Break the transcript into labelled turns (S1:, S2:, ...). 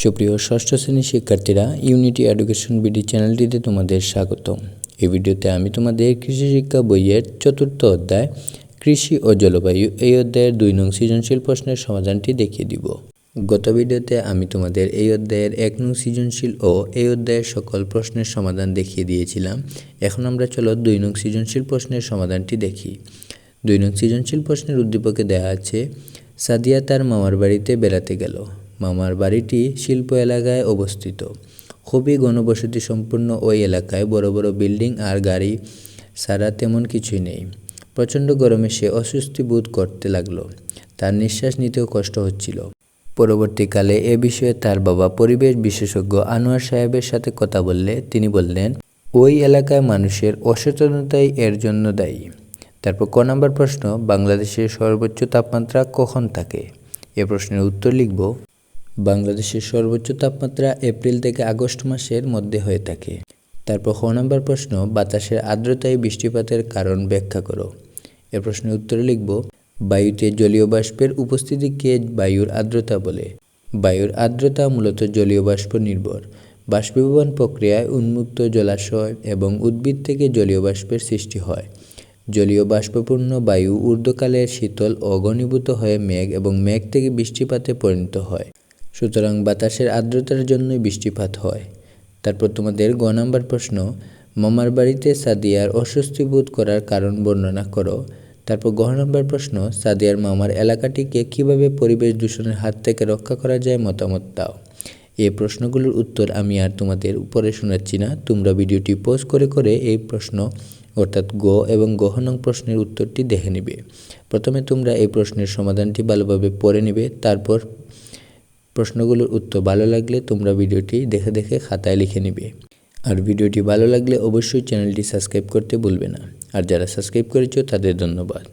S1: সুপ্রিয় ষষ্ঠ শ্রেণির শিক্ষার্থীরা ইউনিটি এডুকেশন বিডি চ্যানেলটিতে তোমাদের স্বাগত এই ভিডিওতে আমি তোমাদের কৃষি শিক্ষা বইয়ের চতুর্থ অধ্যায়, কৃষি ও জলবায়ু এই অধ্যায়ের দুই নং সৃজনশীল প্রশ্নের সমাধানটি দেখিয়ে দিব। গত ভিডিওতে আমি তোমাদের এই অধ্যায়ের এক নং সৃজনশীল ও এই অধ্যায়ের সকল প্রশ্নের সমাধান দেখিয়ে দিয়েছিলাম। এখন আমরা চলো দুই নং সৃজনশীল প্রশ্নের সমাধানটি দেখি। দুই নং সৃজনশীল প্রশ্নের উদ্দীপকে দেওয়া আছে, সাদিয়া তার মামার বাড়িতে বেড়াতে গেল। মামার বাড়িটি শিল্প এলাকায় অবস্থিত। খুবই ঘনবসতি সম্পূর্ণ ওই এলাকায় বড় বড় বিল্ডিং আর গাড়ি ছাড়া তেমন কিছুই নেই। প্রচণ্ড গরমে সে অস্বস্তি বোধ করতে লাগল। তার নিঃশ্বাস নিতেও কষ্ট হচ্ছিল। পরবর্তীকালে এ বিষয়ে তার বাবা পরিবেশ বিশেষজ্ঞ আনোয়ার সাহেবের সাথে কথা বললে তিনি বললেন, ওই এলাকায় মানুষের অসচেতনতাই এর জন্য দায়ী। তারপর ক নম্বর প্রশ্ন, বাংলাদেশের সর্বোচ্চ তাপমাত্রা কখন থাকে? এ প্রশ্নের উত্তর লিখব বাংলাদেশের সর্বোচ্চ তাপমাত্রা এপ্রিল থেকে আগস্ট মাসের মধ্যে হয়ে থাকে। তারপর খ নম্বর প্রশ্ন, বাতাসের আর্দ্রতায় বৃষ্টিপাতের কারণ ব্যাখ্যা করো। এ প্রশ্নের উত্তরে লিখব, বায়ুতে জলীয় বাষ্পের উপস্থিতিকে বায়ুর আর্দ্রতা বলে? বায়ুর আর্দ্রতা মূলত জলীয় বাষ্প নির্ভর। বাষ্পীভবন প্রক্রিয়ায় উন্মুক্ত জলাশয় এবং উদ্ভিদ থেকে জলীয় বাষ্পের সৃষ্টি হয়। জলীয় বাষ্পপূর্ণ বায়ু ঊর্ধ্বকালে শীতল ও হয়ে মেঘ এবং মেঘ থেকে বৃষ্টিপাতে পরিণত হয়। সুতরাং বাতাসের আর্দ্রতার জন্যই বৃষ্টিপাত হয়। তারপর তোমাদের গ নাম্বার প্রশ্ন, মামার বাড়িতে সাদিয়ার অস্বস্তি বোধ করার কারণ বর্ণনা করো। তারপর গ নম্বর প্রশ্ন, সাদিয়ার মামার এলাকাটিকে কীভাবে পরিবেশ দূষণের হাত থেকে রক্ষা করা যায় মতামত দাও। এই প্রশ্নগুলোর উত্তর আমি আর তোমাদের উপরে শোনাচ্ছি না। তোমরা ভিডিওটি পোস্ট করে করে এই প্রশ্ন, অর্থাৎ গ এবং গহ নং প্রশ্নের উত্তরটি দেখে নেবে। প্রথমে তোমরা এই প্রশ্নের সমাধানটি ভালোভাবে পড়ে নেবে, তারপর প্রশ্নগুলোর উত্তর ভালো লাগলে তোমরা ভিডিওটি দেখে দেখে খাতায় লিখে নিবে। আর ভিডিওটি ভালো লাগলে অবশ্যই চ্যানেলটি সাবস্ক্রাইব করতে ভুলবে না। আর যারা সাবস্ক্রাইব করেছ তাদের ধন্যবাদ।